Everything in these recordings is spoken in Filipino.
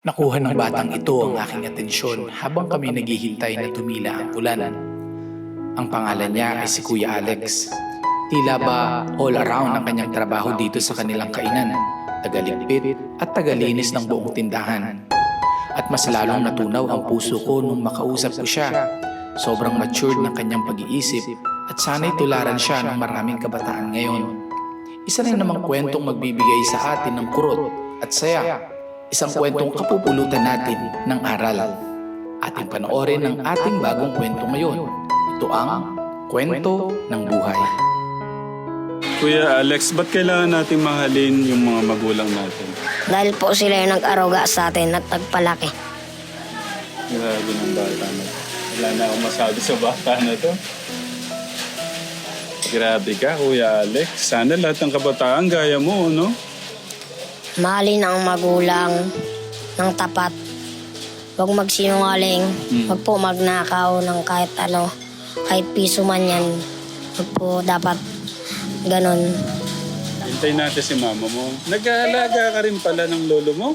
Nakuha ng batang ito ang aking atensyon habang kami naghihintay na tumila ang ulan. Ang pangalan niya ay si Kuya Alex. Tila ba all around ang kanyang trabaho dito sa kanilang kainan, tagaligpit at tagalinis ng buong tindahan. At mas lalong natunaw ang puso ko nung makausap ko siya. Sobrang matured ng kanyang pag-iisip at sana'y tularan siya ng maraming kabataan ngayon. Isa rin namang kwentong magbibigay sa atin ng kurot at saya. Isang kwentong kapupulutan natin ng aral. Ating panoorin ang ating bagong kwento ngayon. Ito ang Kwento ng Buhay. Kuya Alex, ba't kailangan natin mahalin yung mga magulang natin? Dahil po sila yung nag-aruga sa atin at nagpalaki. Grabe ng bata na. Wala na akong masabi sa bata na to. Grabe ka, Kuya Alex. Sana lahat ng kabataan gaya mo, no? Mahalin ang magulang ng tapat. Huwag magsinungaling. Huwag po magnakaw ng kahit ano. Kahit piso man yan. Huwag po dapat ganon. Hintayin natin si mama mo. Nag-aalaga ka rin pala ng lolo mo?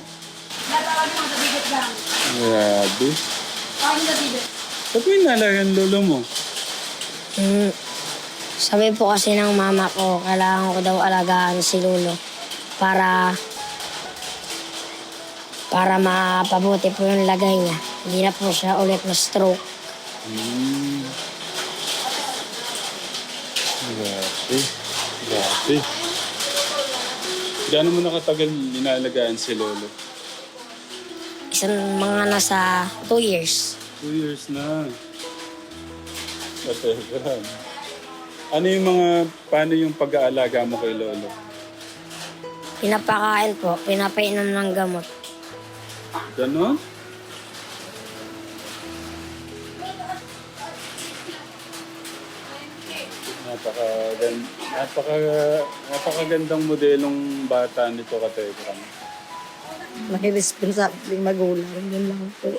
Grabe. Ba't mo inalaga ang lolo mo? Mm. Sabi po kasi ng mama ko, kailangan ko daw alagaan si Lolo para para mapabuti po yung lagay niya. Hindi na po siya ulit na stroke. Hmm. Grabe. Grabe. Gaano mo nakatagal inalagaan si Lolo? Isang mga nasa two years. Two years na. Kategram. Ano yung mga, paano yung pag-aalaga mo kay Lolo? Pinapakain po, pinapainom ng gamot. Ganon? Napaka, napaka, napakagandang modelong bata nito kategram. may responsabling magulang. Yun lang po.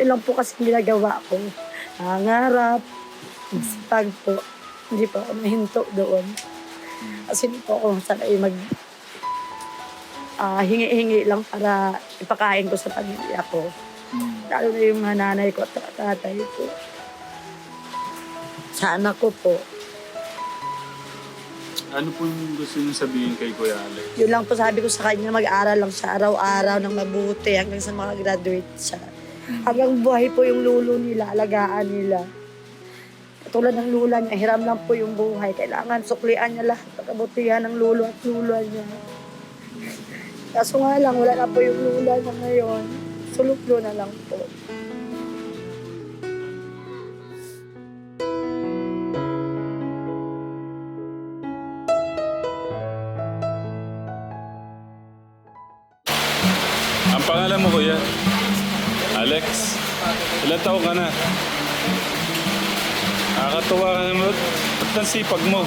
Yun lang po kasi ginagawa ko. Nangarap, masipag po. Hindi po ako nahinto doon. Kasi hindi po ako sanay mag ah, hingi-hingi lang para ipakain ko sa pamilya ko. Lalo na yung mga nanay ko at tatay ko. Sa anak ko po. Ano po yung gusto niyo sabihin kay Kuya Alex? Yun lang po sabi ko sa kanya, mag-aral lang siya araw-araw ng mabuti hanggang sa mga graduate siya. Hanggang buhay po yung lulo nila, alagaan nila. Tulad ng lula niya, hiram lang po yung buhay. Kailangan suklian niya lahat ng kabutihan ng lulo at lula niya. Kaso nga lang, wala na po yung lula niya ngayon. Suluklo na lang po. Ang pangalan mo, Kuya? Alex? Ilan taon ka na? Nakakatuwa ka naman. Ba't ang sipag mo?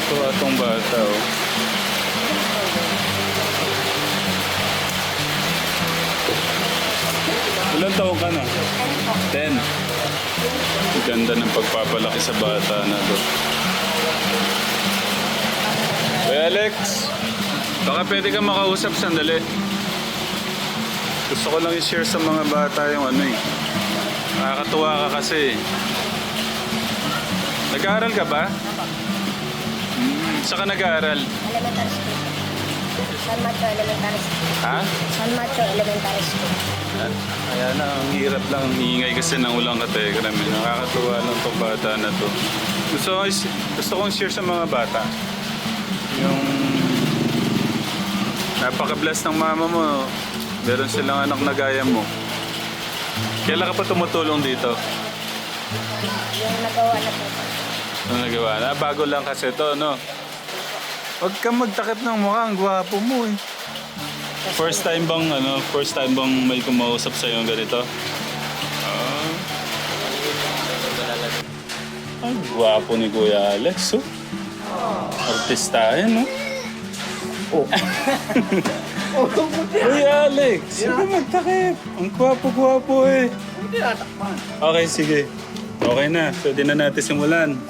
Nakakatuwa tong bata, oh. Ilan taon ka na? Ten. Ang Ganda ng pagpapalaki sa bata na to. Kuya Alex, baka pwede ka makausap sandali. Gusto ko lang i-share sa mga bata yung ano eh. Nakakatuwa ka kasi. Nag-aaral ka ba? Saan ka nag-aaral? Elementary school. San Macho Elementary School. Ha? San Macho Elementary School. Kaya na, ang hirap lang. Ang ingay kasi ng ulang kategram. Nakakatuwa lang itong bata na to. Gusto ko, is- gusto kong share sa mga bata. Yung napaka-bless ng mama mo. Meron silang anak na gaya mo. Kailan ka pa tumutulong dito? Yung nagawa na po. Ano nagawa na? Bago lang kasi to, no? Huwag kang magtakip ng mukha. Ang gwapo mo eh. First time bang, ano, first time bang may kumausap sa'yo ng ganito? Ah. Ang gwapo ni Kuya Alex, oh. Artistahin, no? Oh. Kuya Alex, huwag kang magtakip. Ang gwapo-gwapo eh. Okay, sige. Okay na. Pwede na natin simulan.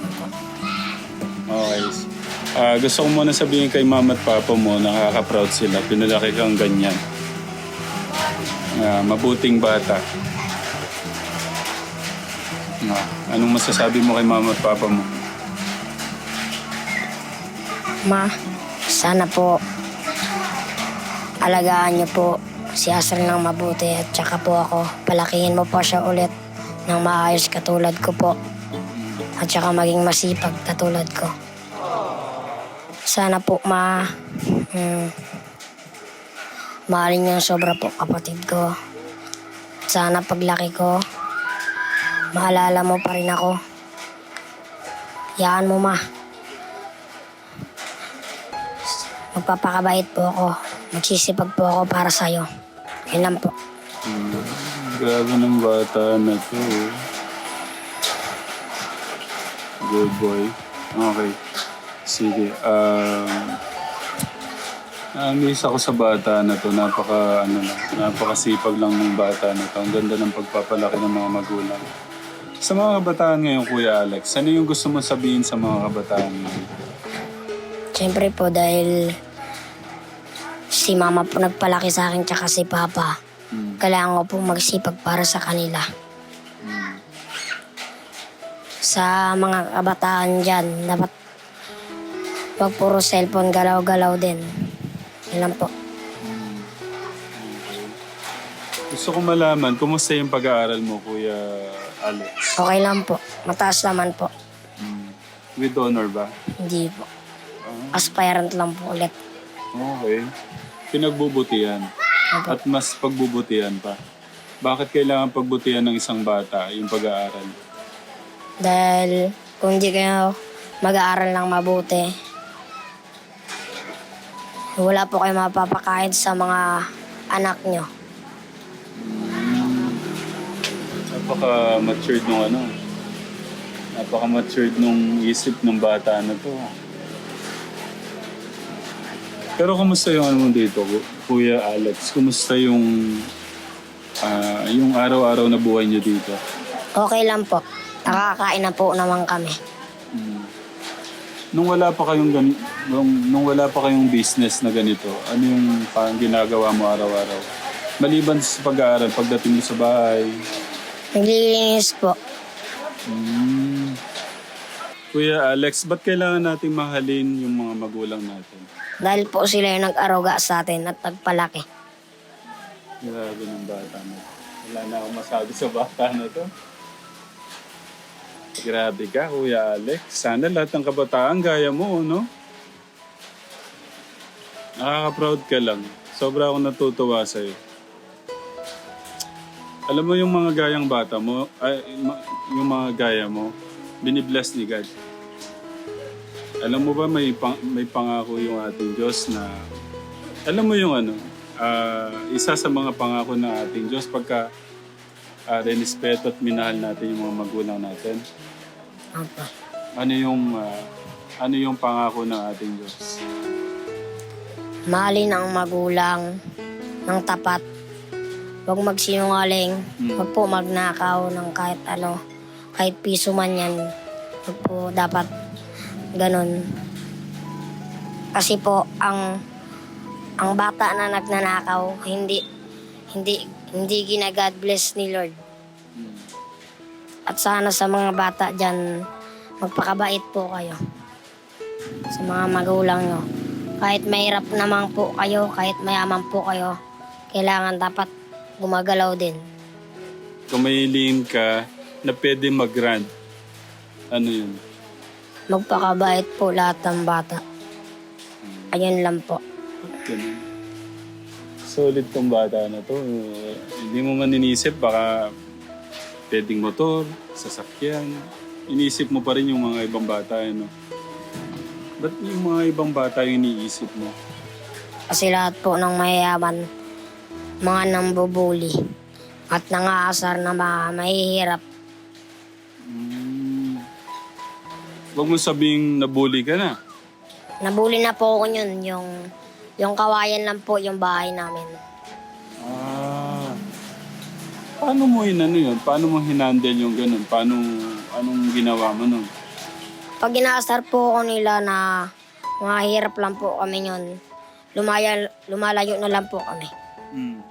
Ah, gusto ko muna sabihin kay mama at papa mo, nakaka-proud sila. Pinalaki kang ganyan. Ah, mabuting bata. Ah, anong masasabi mo kay mama at papa mo? Ma, sana po alagaan niyo po si Asal ng mabuti at saka po ako. Palakihin mo po siya ulit ng maayos katulad ko po. At saka maging masipag katulad ko. Sana po ma... Hmm, mahalin niyo sobra po kapatid ko. Sana paglaki ko, maalala mo pa rin ako. Yaan mo ma. Magpapakabait po ako. Magsisipag po ako para sa'yo. Yun lang po. Hmm, grabe ng bata na to. oh. Good boy. Okay. Sige. Um, Namiss ako sa bata na to. Napaka, ano lang, napakasipag lang ng bata na to. Ang ganda ng pagpapalaki ng mga magulang. Sa mga kabataan ngayon, Kuya Alex, ano yung gusto mo sabihin sa mga kabataan ngayon? Siyempre po dahil si mama po nagpalaki sa akin tsaka si papa. Hmm. Kailangan ko po magsipag para sa kanila. Hmm. Sa mga kabataan dyan, dapat wag puro cellphone, galaw-galaw din. Lang po. Gusto ko malaman, kumusta yung pag-aaral mo, Kuya Alex? Okay lang po. Mataas naman po. Hmm. With honor ba? Hindi po. Aspirant lang po ulit. Okay. Pinagbubutihan. At mas pagbubutihan pa. Bakit kailangan pagbutihan ng isang bata yung pag-aaral? Dahil kung hindi kayo mag-aaral ng mabuti, wala po kayo mapapakain sa mga anak nyo. Napaka-matured nung ano. Napaka-matured nung isip ng bata na to. Pero kumusta yung ano mo dito, Ku- Kuya Alex? Kumusta yung ah, yung araw-araw na buhay niyo dito? Okay lang po. Nakakain na po naman kami. Mm. Nung wala pa kayong gani- nung, nung wala pa kayong business na ganito, ano yung parang ginagawa mo araw-araw? Maliban sa pag-aaral, pagdating mo sa bahay. Naglilinis po. Mm. Kuya Alex, ba't kailangan nating mahalin yung mga magulang natin? Dahil po sila yung nag-aruga sa atin at nagpalaki. Grabe ng bata na. Wala na akong masabi sa bata na to. Grabe ka, Kuya Alex. Sana lahat ng kabataan gaya mo, no? Nakaka-proud ka lang. Sobra akong natutuwa sa'yo. Alam mo yung mga gayang bata mo, ay, yung mga gaya mo, binibless ni God. Alam mo ba may, pang, may pangako yung ating Diyos na, alam mo yung ano, ah, isa sa mga pangako ng ating Diyos pagka uh, renespeto at minahal natin yung mga magulang natin. Opo. Ano yung ah, ano yung pangako ng ating Diyos? Mahalin ang magulang ng tapat. Huwag magsinungaling. Huwag po magnakaw ng kahit ano. Kahit piso man yan. Huwag po dapat ganun. Kasi po, ang ang bata na nagnanakaw, hindi hindi hindi gina God bless ni Lord. At sana sa mga bata dyan, magpakabait po kayo. Sa mga magulang nyo. Kahit mahirap naman po kayo, kahit mayaman po kayo, kailangan dapat gumagalaw din. Kung may lihim ka na pwede mag-grant, ano yun? Magpakabait po lahat ng bata. Ayun lang po. Ganun. Solid tong bata na to. Hindi mo man inisip, baka pwedeng motor, sasakyan. Inisip mo pa rin yung mga ibang bata, ano? Ba't yung mga ibang bata yung iniisip mo? Kasi lahat po ng mayayaman, mga nambubuli at nangaasar na mga mahihirap. Mm. Huwag mo sabing nabully ka na. Nabuli na po ako yun, yung, yung kawayan lang po yung bahay namin. Ah. Paano mo inano yun? Paano mo hinandle yung ganun? Paano, anong ginawa mo nun? Pag inaasar po ako nila na mahirap lang po kami yun. Lumaya, lumalayo na lang po kami. Hmm.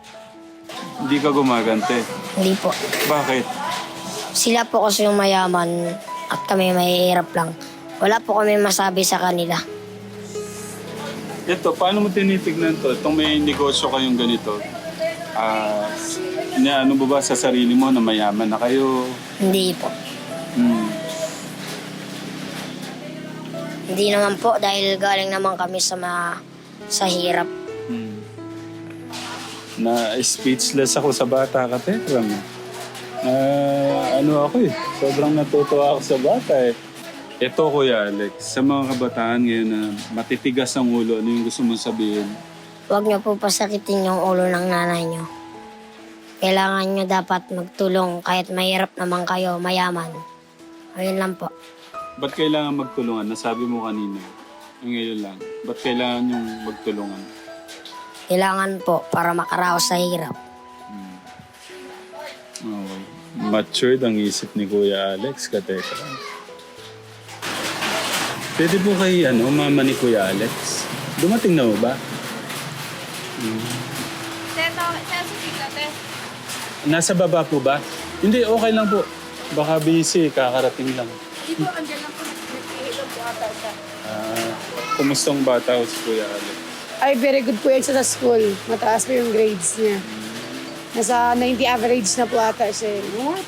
Hindi ka gumagante. Hindi po. Bakit? Sila po kasi yung mayaman at kami mahihirap lang. Wala po kami masabi sa kanila. Ito, paano mo tinitignan to? Itong may negosyo kayong ganito. Ah, uh, ano ba ba sa sarili mo na mayaman na kayo? Hindi po. Hmm. Hindi naman po dahil galing naman kami sa ma sa hirap. Hmm. Na speechless ako sa bata ka, Tekram. Na ano ako eh, sobrang natutuwa ako sa bata eh. Ito Kuya Alex, sa mga kabataan ngayon na matitigas ang ulo, ano yung gusto mong sabihin? Huwag niyo po pasakitin yung ulo ng nanay niyo. Kailangan niyo dapat magtulong kahit mahirap naman kayo, mayaman. Ayun lang po. Ba't kailangan magtulungan? Nasabi mo kanina. Ngayon lang. Ba't kailangan yung magtulungan? Kailangan po para makaraos sa hirap. Okay. Matured ang isip ni Kuya Alex, kateka. Pwede po kay ano, mama ni Kuya Alex? Dumating na ba? Nasa baba po ba? Hindi, okay lang po. Baka busy, kakarating lang. Dito, andyan lang po. Nagkihilog po ata siya. Ah, kumustong bata ho si Kuya Alex? Ay, very good po yan siya sa school. Mataas po yung grades niya. Nasa 90 average na po ata siya. What?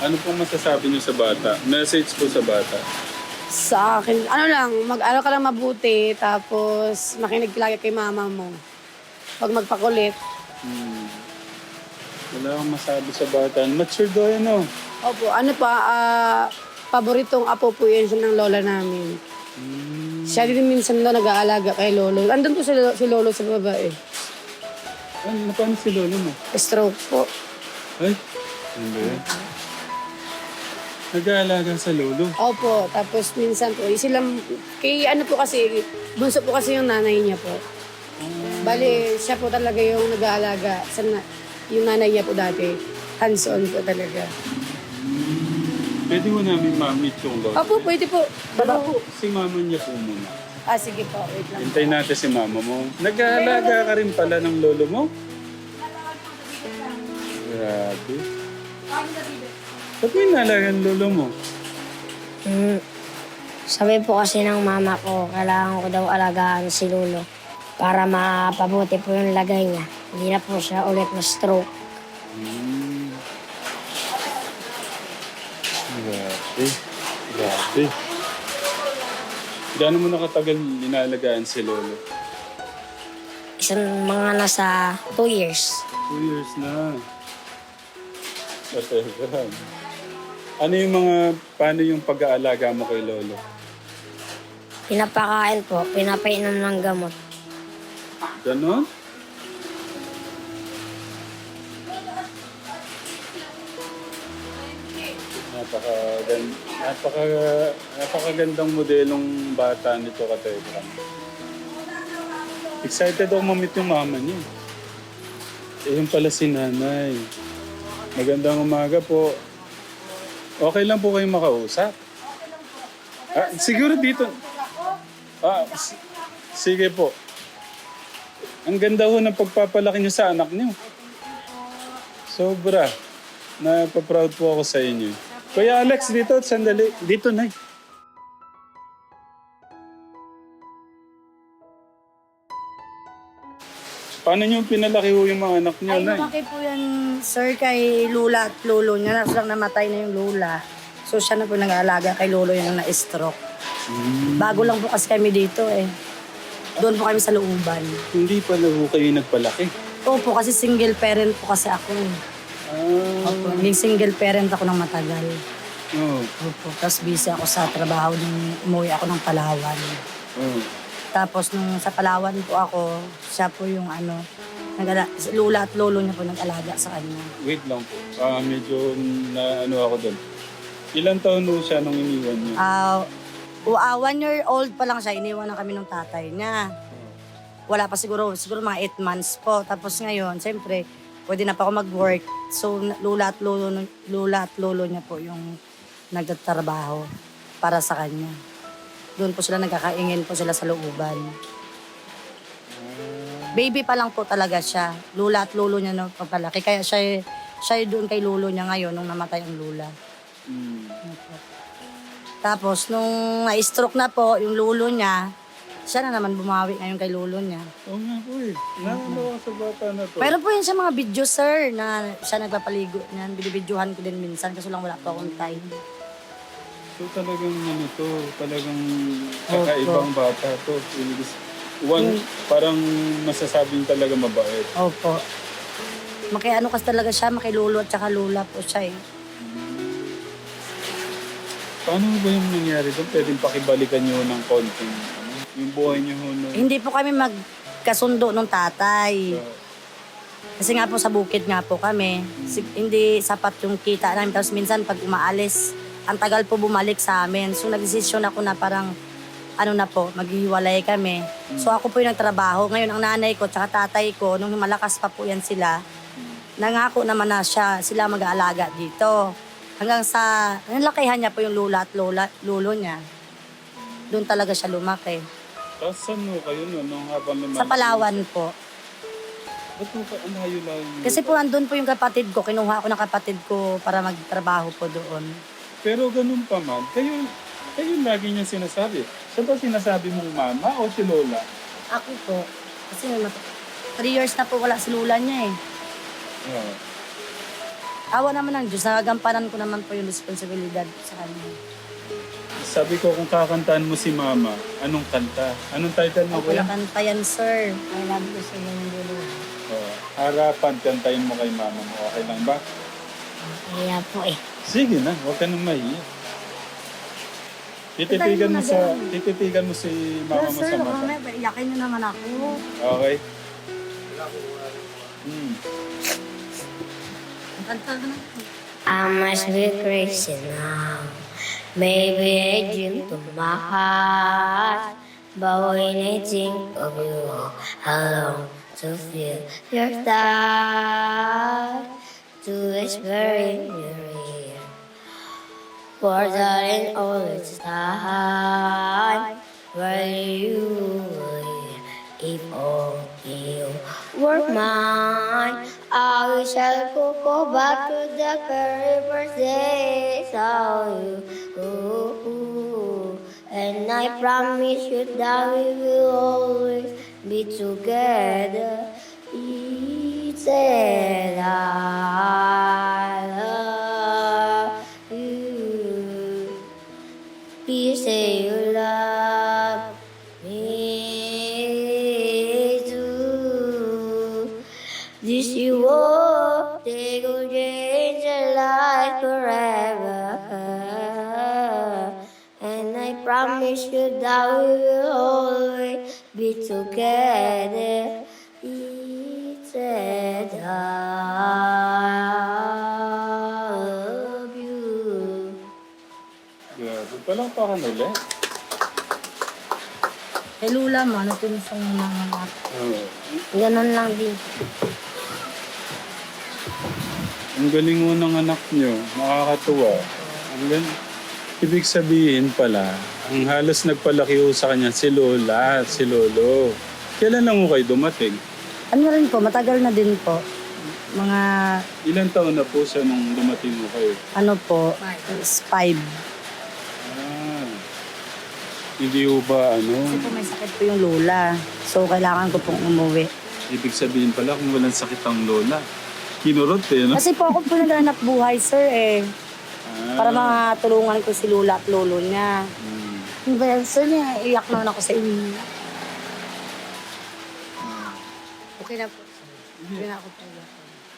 Ano pong masasabi niyo sa bata? Message po sa bata. Sa akin, ano lang, mag-ano ka lang mabuti, tapos makinig lagi kay mama mo. Huwag magpakulit. Hmm. Wala akong masabi sa bata. Matured daw yan, oh. Opo, ano pa, ah, paboritong apo po yan siya ng lola namin. Hmm. Siya din minsan daw nag-aalaga kay lolo. Andun po si, Lo- si lolo sa baba eh. Ano, paano si Lolo mo? Stroke po. Ay, yan? Nag-aalaga sa lolo. Opo, tapos minsan po, silang, kay ano po kasi, bunso po kasi yung nanay niya po. Bali, siya po talaga yung nag-aalaga. Sa na, yung nanay niya po dati, hands-on po talaga. Pwede mo namin ma-meet yung lolo. Opo, pwede po. Pero si mama niya po muna. Ah, sige po, wait lang. Hintayin natin si mama mo. Nag-aalaga ka rin pala ng lolo mo? Grabe. Ba't may nalaga ng lolo mo? Mm. Sabi po kasi ng mama ko, kailangan ko daw alagaan si Lolo para mapabuti po yung lagay niya. Hindi na po siya ulit na stroke. Hmm. Grabe. Grabe. Gaano mo nakatagal inalagaan si lolo? Isang mga nasa two years. Two years na. Kategram. Ano yung mga, paano yung pag-aalaga mo kay lolo? Pinapakain po, pinapainom ng gamot. Ganon? Napaka napaka napakagandang modelong bata nito ka Tegram. Excited ako mamit yung mama niya. Eh, yung pala si nanay. Magandang umaga po. Okay lang po kayong makausap. Ah, siguro dito. Ah, s- sige po. Ang ganda ho ng pagpapalaki niyo sa anak niyo. Sobra. Napaproud po ako sa inyo. Kuya Alex, dito, sandali. Dito, Nay. Paano niyo pinalaki ho yung mga anak niyo, Ay, Nay? lumaki po yan, sir, kay lula at lolo niya. Nasa lang namatay na yung lula. So siya na po nag-aalaga kay lolo yung na-stroke. Bago lang po kasi kami dito eh. Doon po kami sa looban. Hindi pala ho kayo nagpalaki. Opo, kasi single parent po kasi ako. eh. Ah, Opo, naging single parent ako ng matagal. oh, Opo, tapos busy ako sa trabaho nung umuwi ako ng Palawan. oh. Tapos nung sa Palawan po ako, siya po yung ano, nag lula at lolo niya po nag-alaga sa kanya. Wait lang po. Ah, medyo na ano ako doon. Ilan taon ho siya nung iniwan niyo? Ah, uh, one year old pa lang siya, iniwan na kami ng tatay niya. Wala pa siguro, siguro mga 8 months po. Tapos ngayon, siyempre, pwede na pa ako mag-work. So, lula at lolo, lula at lolo niya po yung nagtatrabaho para sa kanya. Doon po sila nagkakaingin po sila sa looban. Baby pa lang po talaga siya. Lula at lolo niya na papalaki. Kaya siya, siya doon kay lolo niya ngayon nung namatay ang lula. Mm. Tapos nung na-stroke na po yung lolo niya, siya na naman bumawi ngayon kay lolo niya. Oo nga po eh. Nakakalawa sa bata na to. Pero po yun sa mga video, sir, na siya nagpapaligo niyan. Binibidyohan ko din minsan kasi lang wala pa akong time. So talagang ano to, talagang kakaibang bata to. Ibig- One, parang masasabing talaga mabait. Opo. Makiano kasi talaga siya, makilolo at saka lula po siya eh. Paano ba yung nangyari doon? Pwedeng pakibalikan nyo ng konting yung buhay nyo ho no? Hindi po kami magkasundo nung tatay. Kasi nga po sa bukid nga po kami. Si- hindi sapat yung kita namin. Tapos minsan pag umaalis, ang tagal po bumalik sa amin. So nagdesisyon ako na parang ano na po, maghihiwalay kami. So ako po yung nagtrabaho. Ngayon ang nanay ko tsaka tatay ko, nung malakas pa po yan sila, nangako naman na siya, sila mag-aalaga dito. Hanggang sa, nalakihan niya po yung lula at lola, lulo niya. Doon talaga siya lumaki. Tapos saan mo kayo no, nung habang lumalaki? Sa Palawan po. Ba't mo ka, ang layo-layo nyo? Kasi po andun po yung kapatid ko, kinuha ko ng kapatid ko para magtrabaho po doon. Pero ganun pa man, kayo, kayo lagi niya sinasabi. Siya ba sinasabi mong mama o si Lola? Ako po, kasi mat- three years na po wala si lula niya eh. Yeah. Awa naman ng Diyos, nagagampanan ko naman po yung responsibilidad sa kanya. Sabi ko kung kakantaan mo si mama, anong kanta? Anong title mo kuya? kanta yan, sir. I love you sa yung dulo. Oh, harapan, kantayin mo kay mama mo. Okay lang ba? Kaya po eh. Sige na, huwag ka nang mahiya. Tititigan mo sa, tititigan mo si mama mo sir, sa mata. mamaya iyakin niyo naman ako. Okay? Hmm. Kanta ka na. I must be crazy now. Maybe a dream to my heart. But when I think of you, I long to feel your touch. To whisper in your ear. For darling, all this time. Where you were, if only you were mine. I shall go back to the very first day I saw you. Ooh, ooh. And I promise you that we will always be together. He said you that we will always be together. He said I love you. Grabe. Palang pa ka ulit. Kay lula mo, pinsang mga anak? Oo. Ganun lang din. Ang galing mo ng anak nyo. Nakakatuwa. Ang galing. Ibig sabihin pala, ang halos nagpalaki ho sa kanya si Lola at si Lolo. Kailan lang ho kayo dumating? Ano rin po, matagal na din po. Mga, Ilan taon na po siya nung dumating ho kayo? ano po, is five. Ah, hindi ho ba ano? Kasi po may sakit po yung lula. So, kailangan ko pong umuwi. Ibig sabihin pala kung walang sakit ang Lola. Kinurot eh, no? Kasi po ako po naghanap buhay, sir, eh. Para matulungan ko si lula at lolo niya. hmm. Yung ba yan, sir, niya, iyak naman ako sa inyo. Okay na po. Okay na ako po.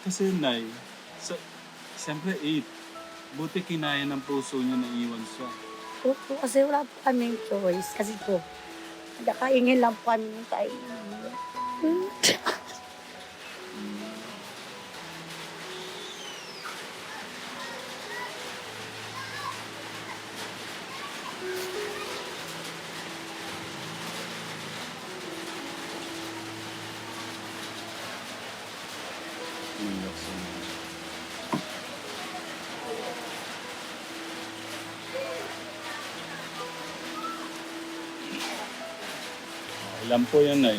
Kasi Nay, sa, siyempre 8. Buti kinaya ng puso niya na iwan siya. Opo, kasi wala po kaming choice. Kasi po, nagkakaingin lang po kami ng tayo. Alam po yan, Nay.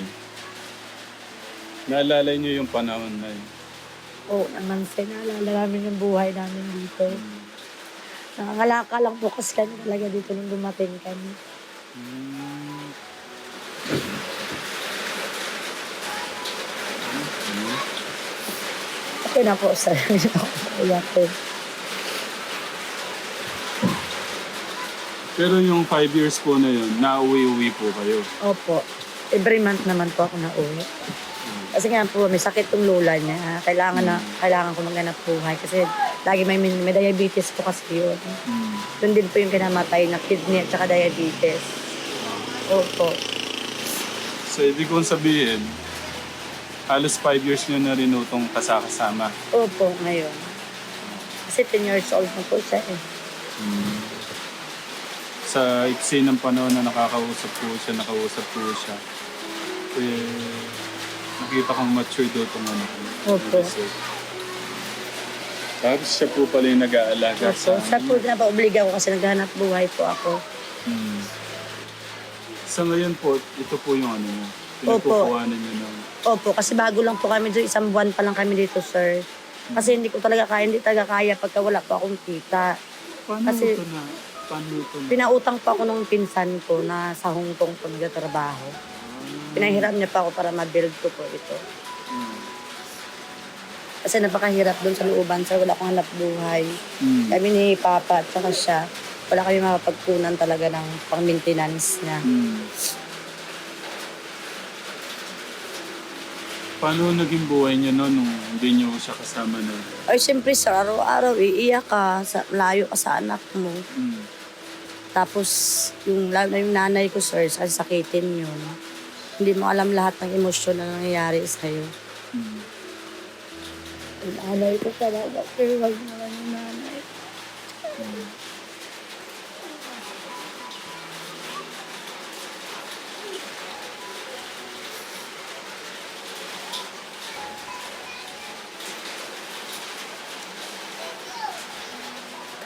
Naalala niyo yung panahon, Nay. Oo naman, sir. Naalala namin yung buhay namin dito. Nangangalaka lang po kasi kami talaga dito nung dumating kami. Hmm. Okay na po, sir. Iyak po. Pero yung five years po na yun, nauwi-uwi po kayo. Opo. Every month naman po ako nauwi. Kasi nga po, may sakit tong lola niya. Kailangan na, kailangan ko maghanap buhay. Kasi lagi may, may diabetes po kasi yun. Hmm. Doon din po yung kinamatay na kidney at saka diabetes. Opo. So, ibig kong sabihin, halos five years nyo na rin utong kasakasama. Opo, ngayon. Kasi 10 years old na po siya eh. Sa iksi ng panahon na nakakausap po siya, nakausap po siya, eh, nakita kong mature doon itong anak. Opo. Tapos siya po pala yung nag-aalaga Opo. Siya po na pa-obliga ko kasi naghahanap buhay po ako. Hmm. Sa ngayon po, ito po yung ano niya. Opo. Pinagkukuhanan niyo ng... Opo, kasi bago lang po kami dito, isang buwan pa lang kami dito, sir. Kasi hindi ko talaga kaya, hindi talaga kaya pagka wala po akong kita. Paano Kasi- ito na? Paano ito na? Pinautang pa ako nung pinsan ko na sa Hong Kong po nagtatrabaho. Pinahiram niya pa ako para ma-build ko po ito. Hmm. Kasi napakahirap doon sa looban, sir. Wala akong hanap buhay. Hmm. Kami ni Papa at saka siya, wala kami makapagpunan talaga ng pang-maintenance niya. Hmm. Paano naging buhay niyo no, nung hindi niyo siya kasama na? Ay, siyempre, sir, araw-araw, iiyak ka, sa, layo ka sa anak mo. Hmm. Tapos, yung, yung nanay ko, sir, sakitin yun. Hindi mo alam lahat ng emosyon na nangyayari sa'yo. Hmm. Nanay ko talaga, pero wag naman yung nanay.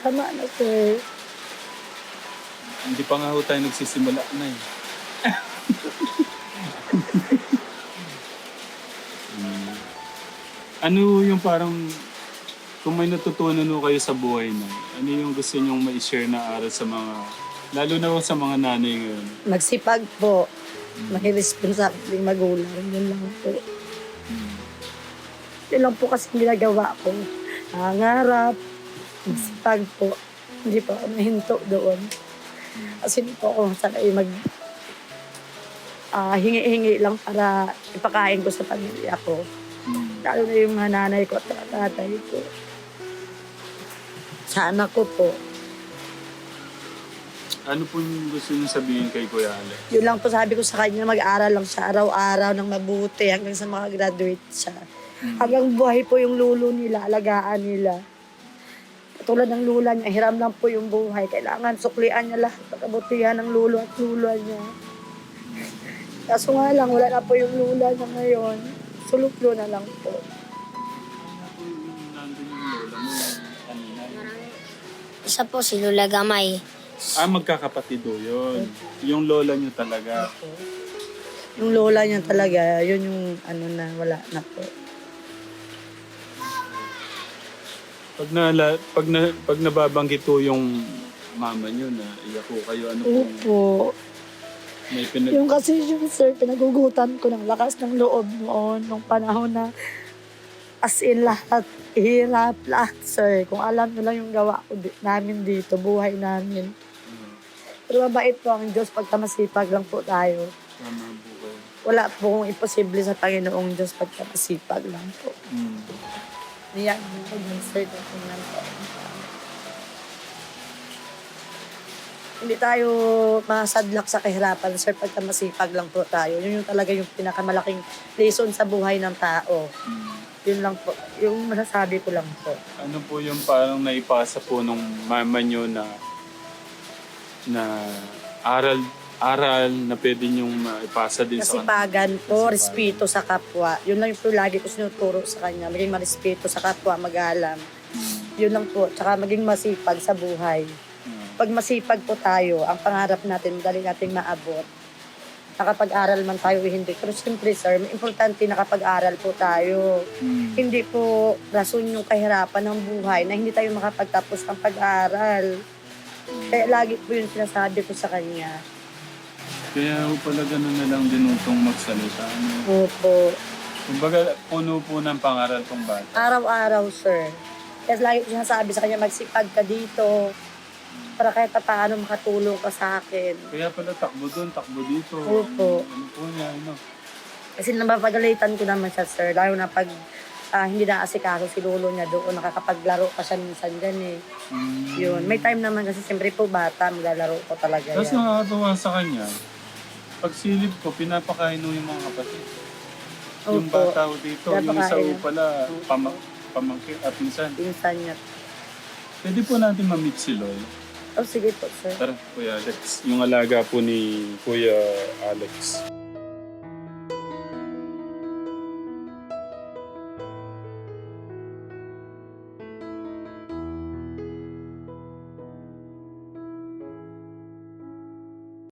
Tama na, sir. Hindi pa nga ho tayo nagsisimula na eh. Ano yung parang, kung may natutunan ho kayo sa buhay na, ano yung gusto nyong ma-share na aral sa mga, lalo na sa mga nanay ngayon? Magsipag po. Makiresponsable magulang. Yun lang po. Yun lang po kasi ginagawa ko. Nangarap. Magsipag po. Hindi po ako nahinto doon. Kasi hindi po ako sanay mag ah, hingi-hingi lang para ipakain ko sa pamilya ko. Lalo na yung mga nanay ko at tatay ko. Sa anak ko po. Ano po yung gusto nyo sabihin kay Kuya Alex? Yun lang po sabi ko sa kanya, mag-aral lang siya araw-araw ng mabuti hanggang sa mga graduate siya. Hanggang buhay po yung lulo nila, alagaan nila. Katulad ng lula niya, hiram lang po yung buhay. Kailangan suklian niya lahat ng kabutihan ng lulo at lula niya. Kaso nga lang, wala na po yung lula niya ngayon. Suluklo na lang po. Nandun yung lola mo kanina? Isa po si Lula Gamay. Ah, magkakapatid do yun. Yung lola nyo talaga. Yung lola niya talaga, yun yung ano na, wala na po. Pag na pag na pag nababanggit po yung mama nyo na iyak ko kayo ano po Opo. May pinag Yung kasi yung sir, pinagugutan ko ng lakas ng loob noon, nung panahon na as in lahat, hirap lahat, sir. Kung alam nyo lang yung gawa ko di- namin dito, buhay namin. Pero mabait po ang Diyos pagka masipag lang po tayo. Tama po kayo. Wala pong imposible sa Panginoong Diyos pagka masipag lang po. Mm. Niyan yun, sir. Tingnan po. Hindi tayo masadlak sa kahirapan, sir, pagka masipag lang po tayo. Yun yung talaga yung pinakamalaking lesson sa buhay ng tao. Mm. Yun lang po. Yung masasabi ko lang po. Ano po yung parang naipasa po nung mama nyo na na aral aral na pwede nyong maipasa din sa kanila? Kasipagan po, Kasipagan. respeto sa kapwa. Yun lang yung po lagi ko sinuturo sa kanya. Maging marespeto sa kapwa, magalang. Yun lang po. Tsaka maging masipag sa buhay. Pag masipag po tayo, ang pangarap natin, madali nating maabot. nakapag-aral man tayo o hindi. Pero siyempre, sir, importante nakapag-aral po tayo. Mm. Hindi po rason yung kahirapan ng buhay na hindi tayo makapagtapos ng pag-aaral. Kaya lagi po yung sinasabi ko sa kanya. Kaya ho pala ganun na lang din utong magsalita. Ano? Opo. Kumbaga, puno po ng pangaral tong bata. Araw-araw, sir. Kaya lagi ko sinasabi sa kanya, magsipag ka dito para kahit pa paano makatulong ka sa akin. Kaya pala takbo doon, takbo dito. Opo. Ano po niya, ano? Kasi napapagalitan ko naman siya, sir. Lalo na pag ah, hindi na asikaso si lolo niya doon, nakakapaglaro pa siya minsan dyan eh. Mm. Yun. May time naman kasi siyempre po bata, maglalaro ko talaga Tapos yan. nakakatuwa sa kanya, pag silip ko, pinapakain mo yung mga kapatid. Yung Opo. bata ho dito, yung isa ho Pinapakain. pala, pama, pamangkin at minsan. Pinsan niya. Pwede po natin ma-meet si Loy. Oh, sige po, sir. Tara, Kuya Alex. Yung alaga po ni Kuya Alex.